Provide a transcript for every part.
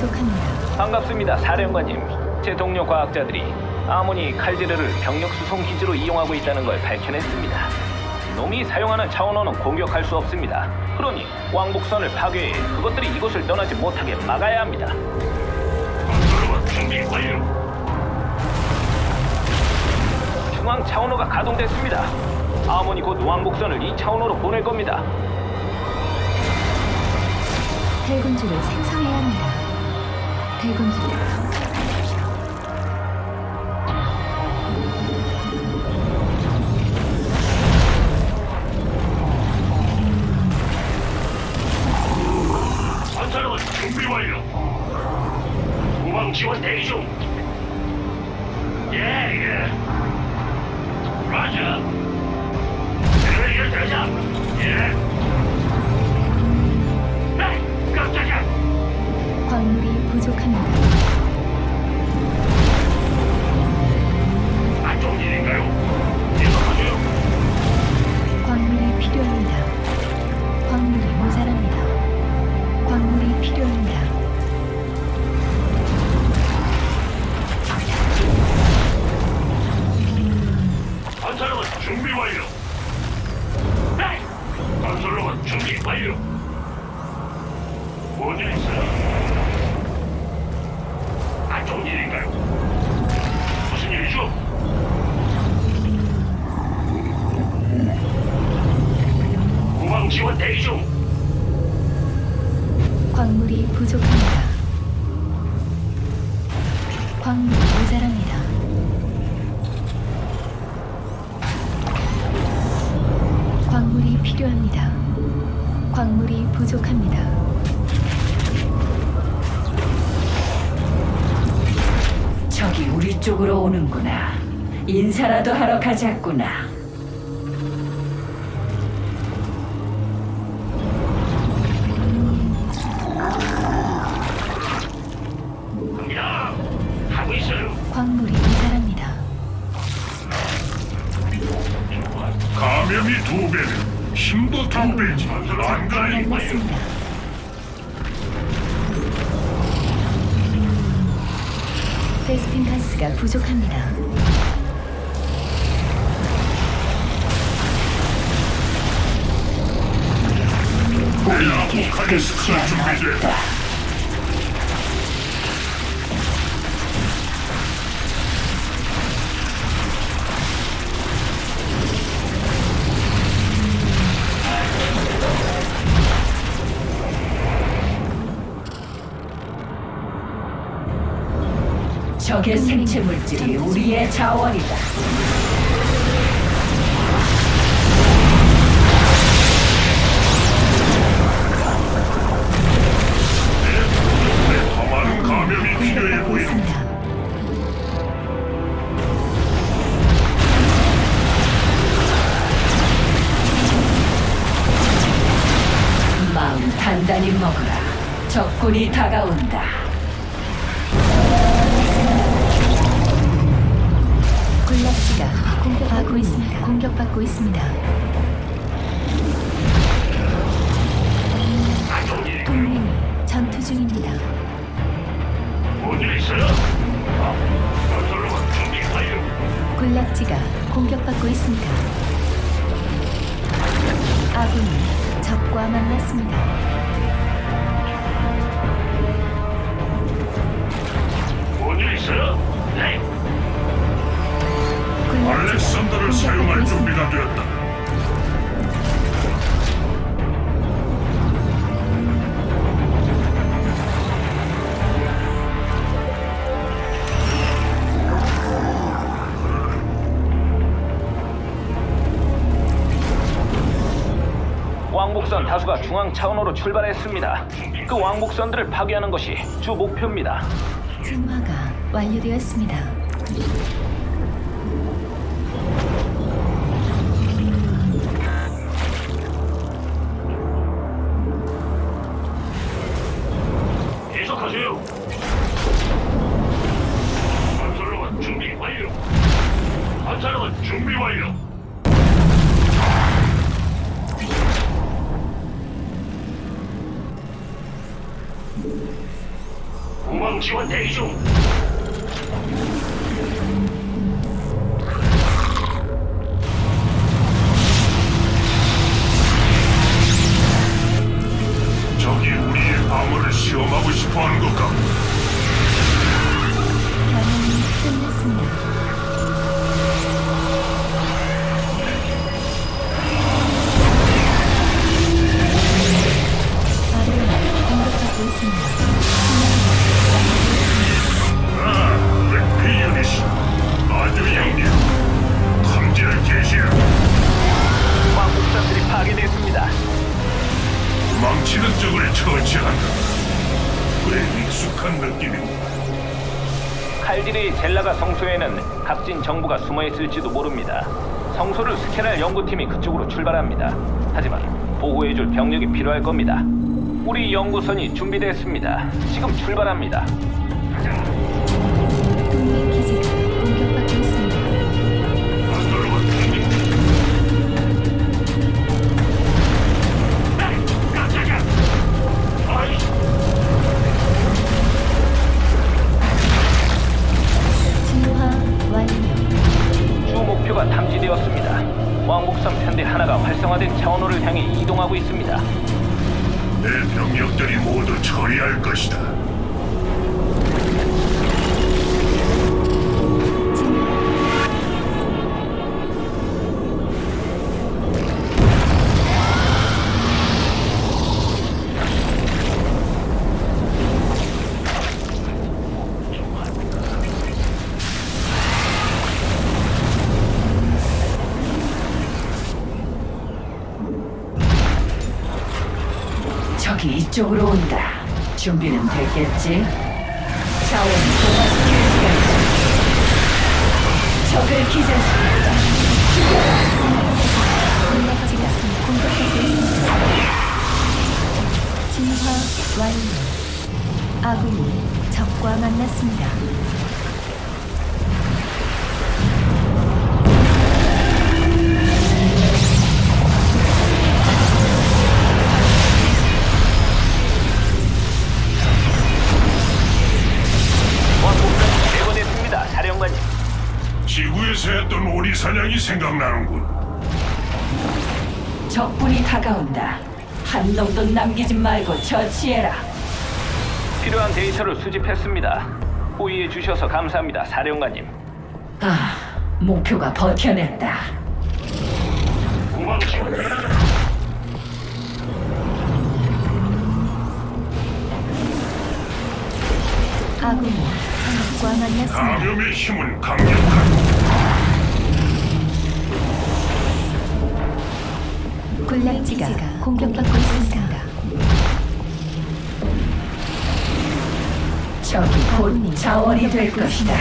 부족합니다. 반갑습니다, 사령관님. 제 동료 과학자들이 아모니 칼제르를 병력 수송 기지로 이용하고 있다는 걸 밝혀냈습니다. 놈이 사용하는 차원호는 공격할 수 없습니다. 그러니 왕복선을 파괴해 그것들이 이곳을 떠나지 못하게 막아야 합니다. 건설로봇 준비 완료. 중앙 차원호가 가동됐습니다. 아모니 곧 왕복선을 이 차원호로 보낼 겁니다. 대군주를 생성해야 합니다. 대군주를 생성하십시오. 건설로봇 준비 완료. 후방 지원 대기 중. 예, 예. 라자. 그래, 대장. 예. 광물이 부족합니다. 안 좋은 일인가요? 계속하세요. 광물이 필요합니다. 광물이 모자랍니다. 광물이 필요합니다. 광물이 모자랍니다. 광물이 필요합니다. 광물이 부족합니다. 적이 우리 쪽으로 오는구나. 인사라도 하러 가자꾸나. 감염이 두 배는 힘도 두 배지. 안가리 만났습니다. 베스핀 가스가 부족합니다. 우리에게 끝이 남았다. 적의 생체 물질이 우리의 자원이다. 더 많은 감염이 필요해 있습니다. 마음 단단히 먹어라. 적군이 다가온다. 굴락지가 공격받고 있습니다. 공격받고 있습니다. 동맹이 전투 중입니다. 군락지가 공격받고 있습니다. 아군이 적과 만났습니다. 중앙 차원호로 출발했습니다. 그 왕복선들을 파괴하는 것이 주 목표입니다. 진화가 완료되었습니다. 적을 처치한다. 꽤 익숙한 느낌이고 칼질이 젤라가 성소에는 값진 정보가 숨어 있을지도 모릅니다. 성소를 스캔할 연구팀이 그쪽으로 출발합니다. 하지만 보호해줄 병력이 필요할 겁니다. 우리 연구선이 준비됐습니다. 지금 출발합니다. 이 이쪽으로 온다. 준비는 됐겠지? 자원을 도마시킬 시간이다. 적을 기절시켰다. 군락지가 공격받고. 진화 완료. 아군이 적과 만났습니다. 지구에서 했던 오리 사냥이 생각나는군. 적군이 다가온다. 한 놈도 남기지 말고 처치해라. 필요한 데이터를 수집했습니다. 호의해 주셔서 감사합니다. 사령관님. 아, 목표가 버텨냈다. 아군이 적과 만났습니다. 감염의 힘은 강력하 군락 지가 공격받고 있습니다. 적이 곧 자원이 될 것이다.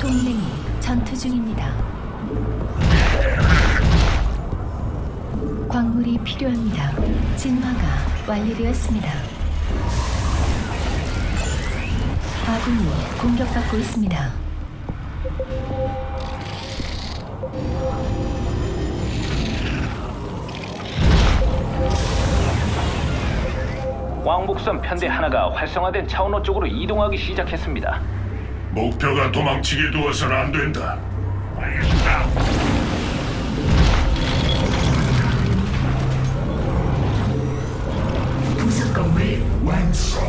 동맹이 전투 중입니다. 광물이 필요합니다. 진화가 완료되었습니다. 아군이 공격받고 있습니다. 왕복선 편대 하나가 활성화된 차원호 쪽으로 이동하기 시작했습니다. 목표가 도망치게 두어서는 안 된다. 알겠습니다. 부속 건물 완성.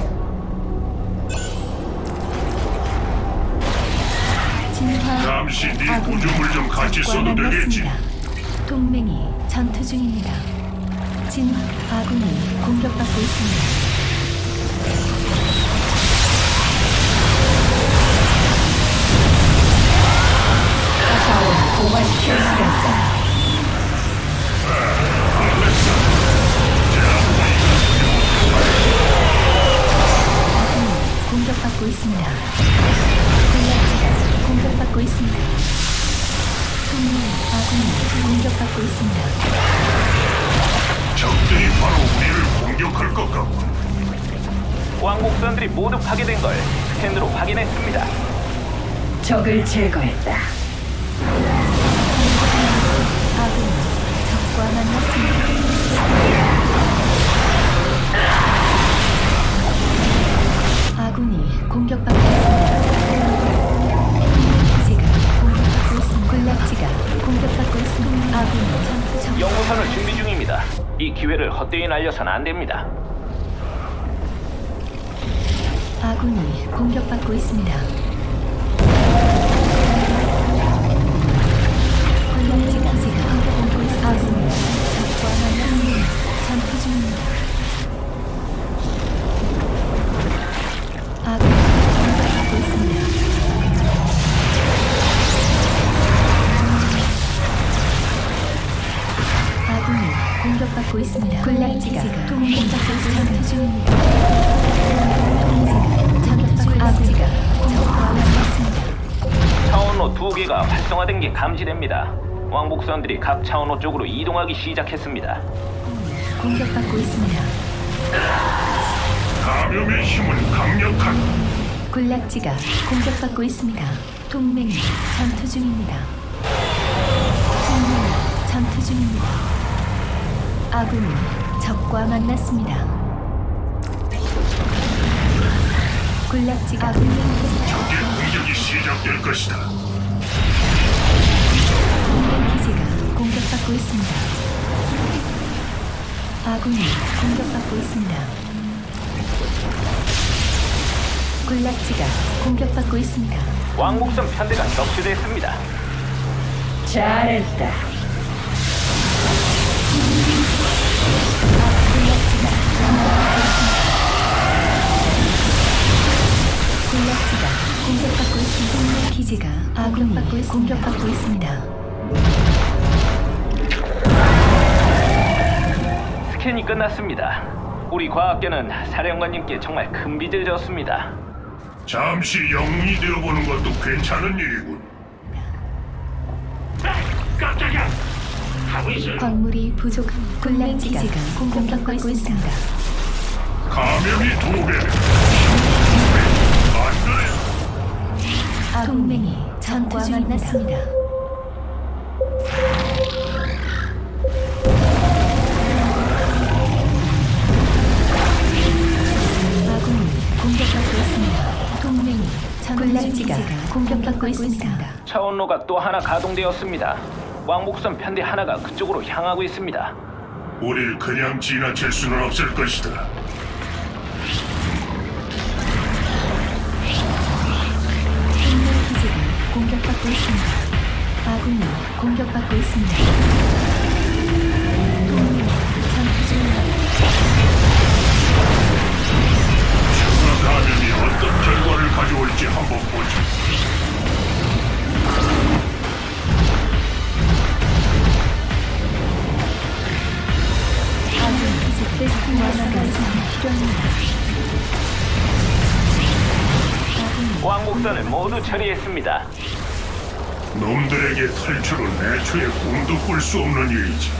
진화 잠시 네 구조물 좀 같이 써도 되겠지. 동맹이 전투 중입니다. 진화 아군이 공격받고 있습니다. 자원을 도마시킬 시간이다. 제거했다. 아군 적과 만났습니다. 아군이 공격받고 있습니다. 지금 공격받고 있습니다. 군락지가 공격받고 있습니다. 아군 전- 전- 연구선을 준비 중입니다. 이 기회를 헛되이 날려선 안 됩니다. 아군이 공격받고 있습니다. 감지됩니다. 왕복선들이 각 차원로 쪽으로 이동하기 시작했습니다. 공격받고 있습니다. 감염의 힘은 강력한 군락지가 공격받고 있습니다. 동맹이 전투 중입니다. 동맹이 전투 중입니다. 아군이 적과 만났습니다. 군락지가 동맹 적의 공격이 시작될 것이다. 공격받고 있습니다. 아군이 공격받고 있습니다. 군락지가 공격받고 있습니다. 왕복선 편대가 격추됐습니다. 잘했다. 군락지가 공격받고 있습니다. 동맹 기지가 아군이 공격받고 있습니다. 스캔이 끝났습니다. 우리 과학계는 사령관님께 정말 큰 빚을 졌습니다. 잠시 영웅이 되어보는 것도 괜찮은 일이군. 깜짝이야! 있어. 광물이 부족한 군락지가 공격받고 있습니다. 감염이 두 배네. 안 그래? 동맹이 전투 만났습니다. 군락지가 공격받고 있습니다. 차원로가 또 하나 가동되었습니다. 왕복선 편대 하나가 그쪽으로 향하고 있습니다. 우릴 그냥 지나칠 수는 없을 것이다. 공격받고 있습니다. 아군이 공격받고 있습니다. 감염이 어떤 결과를 가져올지 한번. 아군. 아군이 왕복선을 모두 처리했습니다. 놈들에게 탈출은 애초에 꿈도 꿀 수 없는 일이지.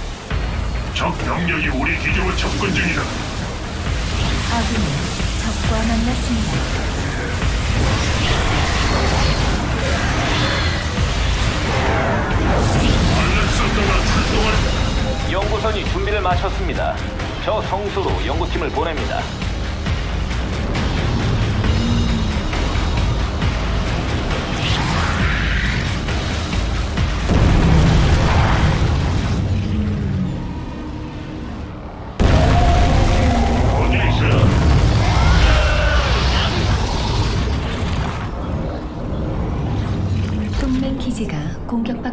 적 병력이 우리 기지로 접근 중이다. 아군이 적과 만났습니다. 연구선이 준비를 마쳤습니다. 저 성수로 연구팀을 보냅니다.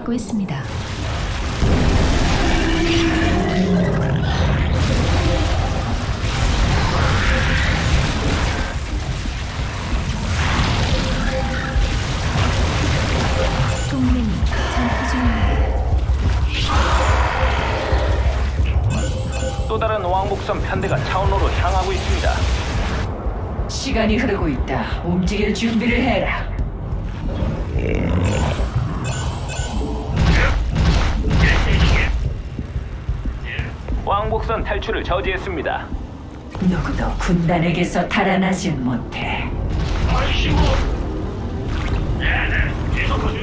공격받고 있습니다. 동맹이 전투 중입니다. 또 다른 왕복선 편대가 차원로로 향하고 있습니다. 시간이 흐르고 있다. 움직일 준비를 해라. 왕복선 탈출을 저지했습니다. 누구도 군단에게서 달아나진 못해.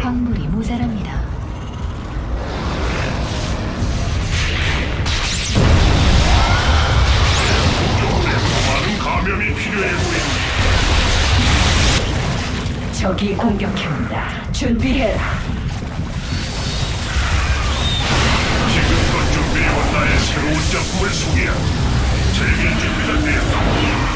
광물이 모자랍니다. 많은 감염이 필요해 보인다. 적이 공격해온다. 준비해라. 새로운 작품을 소개하고 즐길 준비가 되었다.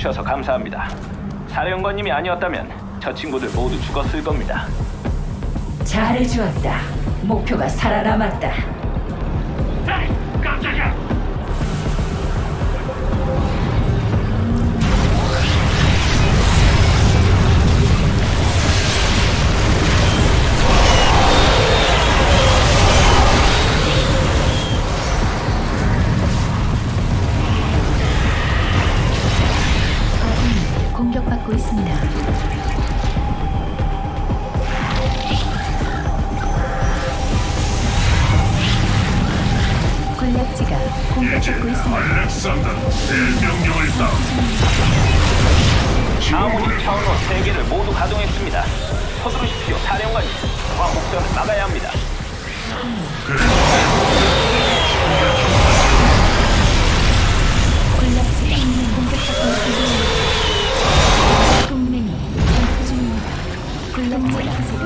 주셔서 감사합니다. 사령관님이 아니었다면 저 친구들 모두 죽었을 겁니다. 잘해주었다. 목표가 살아남았다. 차원로 세 개를 모두 가동했습니다. 서두르십시오, 사령관님. 저와 목표는 막아야 합니다.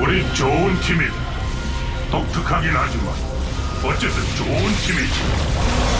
우리 좋은 팀이다. 독특하긴 하지만 어쨌든 좋은 팀이지.